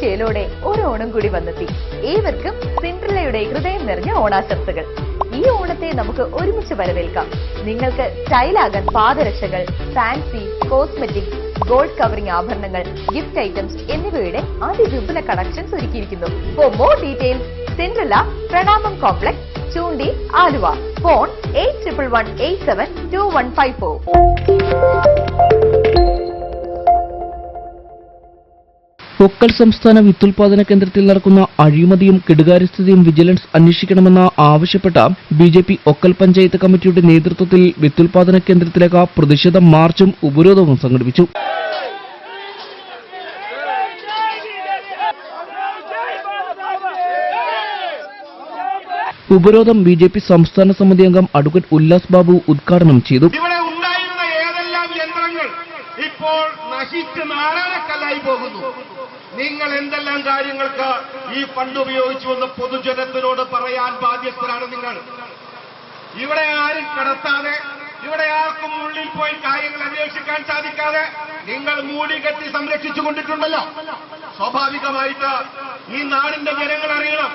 ചേലോടെ ഒരു ഓണം കൂടി വന്നെത്തി. ഏവർക്കും സിൻഡ്രലയുടെ ഹൃദയം നിറഞ്ഞ ഓണാശംസകൾ. ഈ ഓണത്തെ നമുക്ക് ഒരുമിച്ച് വരവേൽക്കാം. നിങ്ങൾക്ക് സ്റ്റൈലാകാൻ പാദരക്ഷകൾ ഫാൻസി കോസ്മെറ്റിക്സ് ഗോൾഡ് കവറിംഗ് ആഭരണങ്ങൾ ഗിഫ്റ്റ് ഐറ്റംസ് എന്നിവയുടെ അതിവിപുല കളക്ഷൻസ് ഒരുക്കിയിരിക്കുന്നു. ഫോർ മോർ ഡീറ്റെയിൽസ് സിൻഡ്രല പ്രണാമം complex Choondi Aluva phone eight triple one eight seven two one five four പൊക്കൽ സംസ്ഥാന വിത്തുൽപാദന കേന്ദ്രത്തിൽ നടക്കുന്ന അഴിമതിയും കെടുകാര്യസ്ഥതയും വിജിലൻസ് അന്വേഷിക്കണമെന്ന് ആവശ്യപ്പെട്ട B J P Okkal panchayat കമ്മിറ്റിയുടെ നേതൃത്വത്തിൽ വിത്തുൽപാദന കേന്ദ്രത്തിലേക്ക് പ്രതിഷേധ മാർച്ചും ഉപരോധവും സംഘടിപ്പിച്ചു. ഉപരോധം ബി ജെ പി സംസ്ഥാന സമിതി അംഗം അഡ്വക്കേറ്റ് ഉല്ലാസ് ബാബു ഉദ്ഘാടനം ചെയ്തു. ഇപ്പോൾ നശിച്ച് നാരായണക്കല്ലായി പോകുന്നു. നിങ്ങൾ എന്തെല്ലാം കാര്യങ്ങൾക്ക് ഈ ഫണ്ട് ഉപയോഗിച്ചുവെന്ന് പൊതുജനത്തിനോട് പറയാൻ ബാധ്യസ്ഥരാണ് നിങ്ങൾ. ഇവിടെ ആരും കടത്താതെ ഇവിടെ ആർക്കും ഉള്ളിൽ പോയി കാര്യങ്ങൾ അന്വേഷിക്കാൻ സാധിക്കാതെ നിങ്ങൾ മൂടി കെട്ടി സംരക്ഷിച്ചു കൊണ്ടിട്ടുണ്ടല്ലോ. സ്വാഭാവികമായിട്ട് ഈ നാടിന്റെ ജനങ്ങൾ അറിയണം.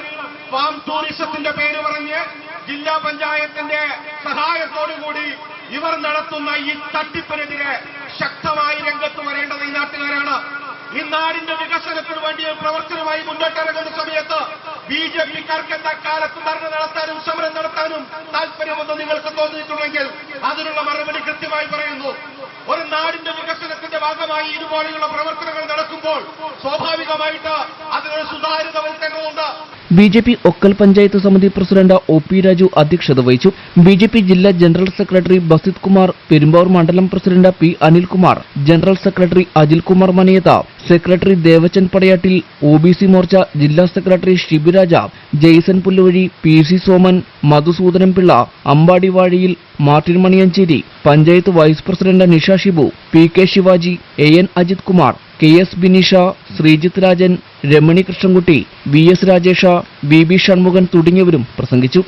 ഫാം ടൂറിസത്തിന്റെ പേര് പറഞ്ഞ് ജില്ലാ പഞ്ചായത്തിന്റെ സഹായത്തോടുകൂടി ഇവർ നടത്തുന്ന ഈ തട്ടിപ്പിനെതിരെ ശക്തമായി രംഗത്ത് വരേണ്ടത് ഈ നാട്ടുകാരാണ്. ഈ നാടിന്റെ വികസനത്തിന് വേണ്ടി പ്രവർത്തനമായി മുന്നോട്ടിറങ്ങുന്ന സമയത്ത് ബി ജെ പിക്കാർക്ക് കാലത്ത് ധർണ നടത്താനും സമരം നടത്താനും താല്പര്യമെന്ന് നിങ്ങൾക്ക് തോന്നിയിട്ടുണ്ടെങ്കിൽ അതിനുള്ള മറുപടി കൃത്യമായി പറയുന്നു. ഒരു നാടിന്റെ വികസനത്തിന്റെ ഭാഗമായി ഇതുപോലെയുള്ള പ്രവർത്തനങ്ങൾ നടക്കുമ്പോൾ സ്വാഭാവികമായിട്ട് അതിനൊരു സുതാര്യത സുതാര്യതവൽക്കരണമുണ്ട്. B J P Okkal panchayat സമിതി പ്രസിഡന്റ് ഒ പി രാജു അധ്യക്ഷത വഹിച്ചു. ബി ജെ പി ജില്ലാ ജനറൽ സെക്രട്ടറി ബസിത് കുമാർ പെരുമ്പാവൂർ മണ്ഡലം president P Anilkumar general secretary Ajil Kumar Manayath secretary Devachan Padayattil O B C Morcha ജില്ലാ secretary Shibiraj Jaison Pulluvazhi P C Soman Madhusoodanan Pillai Ambadivazhiyil Martin Maniyancheri panchayat vice president Nisha Shibu P K Shivaji A N Ajith Kumar K S Binisha Sreejith Rajan Ramani Krishnankutty V S Rajesh B B Shanmughan തുടങ്ങിയവരും പ്രസംഗിച്ചു.